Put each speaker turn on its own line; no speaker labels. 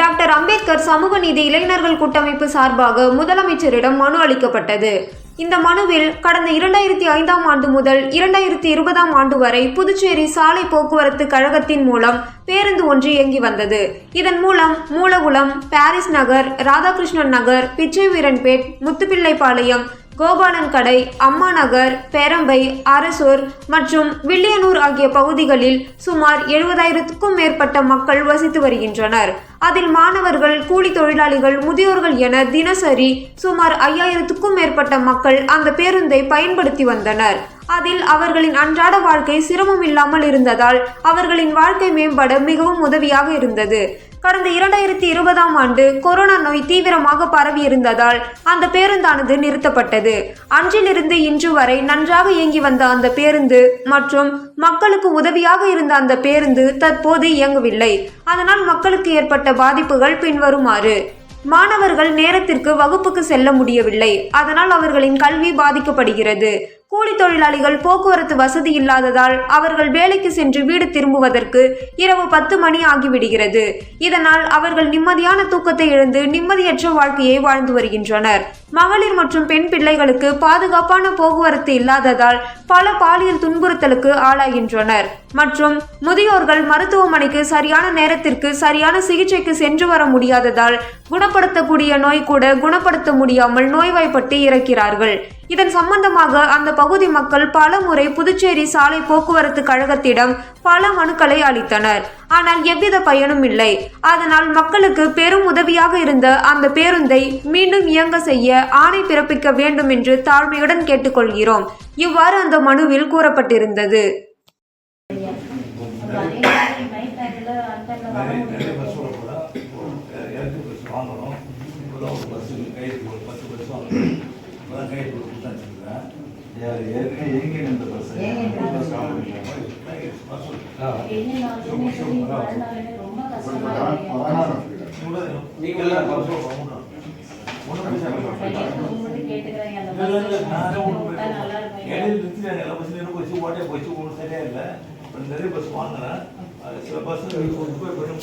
Doctor Ambedkar சமூக நீதி இளைஞர்கள் கூட்டமைப்பு சார்பாக முதலமைச்சரிடம் மனு அளிக்கப்பட்டது. இந்த மனுவில் கடந்த இரண்டாயிரத்தி ஐந்தாம் ஆண்டு முதல் இரண்டாயிரத்தி இருபதாம் ஆண்டு வரை புதுச்சேரி சாலை போக்குவரத்து கழகத்தின் மூலம் பேருந்து ஒன்று இயங்கி வந்தது. இதன் மூலம் மூலகுளம் பாரிஸ் நகர் ராதாகிருஷ்ணன் நகர் பிச்சைவீரன்பேட் முத்துப்பிள்ளைப்பாளையம் கோபாலன் கடை அம்மா நகர் பெரம்பை அரசூர் மற்றும் வில்லியனூர் ஆகிய பகுதிகளில் சுமார் எழுபதாயிரத்துக்கும் மேற்பட்ட மக்கள் வசித்து வருகின்றனர். அதில் மாணவர்கள் கூலி தொழிலாளிகள் முதியோர்கள் என தினசரி சுமார் ஐயாயிரத்துக்கும் மேற்பட்ட மக்கள் அந்த பேருந்தை பயன்படுத்தி வந்தனர். அதில் அவர்களின் அன்றாட வாழ்க்கை சிரமம் இல்லாமல் இருந்ததால் அவர்களின் வாழ்க்கை மேம்பட மிகவும் உதவியாக இருந்தது. கடந்த இரண்டாயிரத்தி இருபதாம் ஆண்டு கொரோனா நோய் தீவிரமாக பரவி இருந்ததால் அந்த பேருந்தானது நிறுத்தப்பட்டது. அன்றிலிருந்து இன்று வரை நன்றாக இயங்கி வந்த அந்த பேருந்து மற்றும் மக்களுக்கு உதவியாக இருந்த அந்த பேருந்து தற்போது இயங்கவில்லை. அதனால் மக்களுக்கு ஏற்பட்ட பாதிப்புகள் பின்வருமாறு மாணவர்கள் நேரத்திற்கு வகுப்புக்கு செல்ல முடியவில்லை. அதனால் அவர்களின் கல்வி பாதிக்கப்படுகிறது. கூலி தொழிலாளிகள் போக்குவரத்து வசதி இல்லாததால் அவர்கள் வேலைக்கு சென்று வீடு திரும்புவதற்கு இரவு பத்து மணி ஆகிவிடுகிறது. இதனால் அவர்கள் நிம்மதியான தூக்கத்தை இழந்து நிம்மதியற்ற வாழ்க்கையை வாழ்ந்து வருகின்றனர். மகளிர் மற்றும் பெண் பிள்ளைகளுக்கு பாதுகாப்பான போக்குவரத்து இல்லாததால் பல பாலியல் துன்புறுத்தலுக்கு ஆளாகின்றனர். மற்றும் முதியோர்கள் மருத்துவமனைக்கு சரியான நேரத்திற்கு சரியான சிகிச்சைக்கு சென்று வர முடியாததால் குணப்படுத்தக்கூடிய நோய் கூட குணப்படுத்த முடியாமல் நோய்வாய்ப்பட்டு இறக்கிறார்கள். இதன் சம்பந்தமாக அந்த பகுதி மக்கள் பல முறை புதுச்சேரி சாலை போக்குவரத்து கழகத்திடம் பல மனுக்களை அளித்தனர். ஆனால் எவ்வித பயனும் இல்லை. அதனால் மக்களுக்கு பெரும் உதவியாக இருந்த அந்த பேருந்தை மீண்டும் இயங்க செய்ய ஆணை பிறப்பிக்க வேண்டும் என்று தாழ்மையுடன் கேட்டுக்கொள்கிறோம். இவ்வாறு அந்த மனுவில் கூறப்பட்டிருந்தது.
பஸ் வாங்கணும். ஒரு பஸ் கைது ஒரு பத்து பஸ் வாங்கணும். இப்போதான் கைது கொடுத்து வச்சுருக்கேன்
யார் ஏற்கனவே எங்கே நின்ற பஸ்
போச்சு ஓட்டே போச்சு ஒன்றும் சரியா இல்லை. நிறைய பஸ் வாங்கினேன் சில பஸ் போய் பண்ணி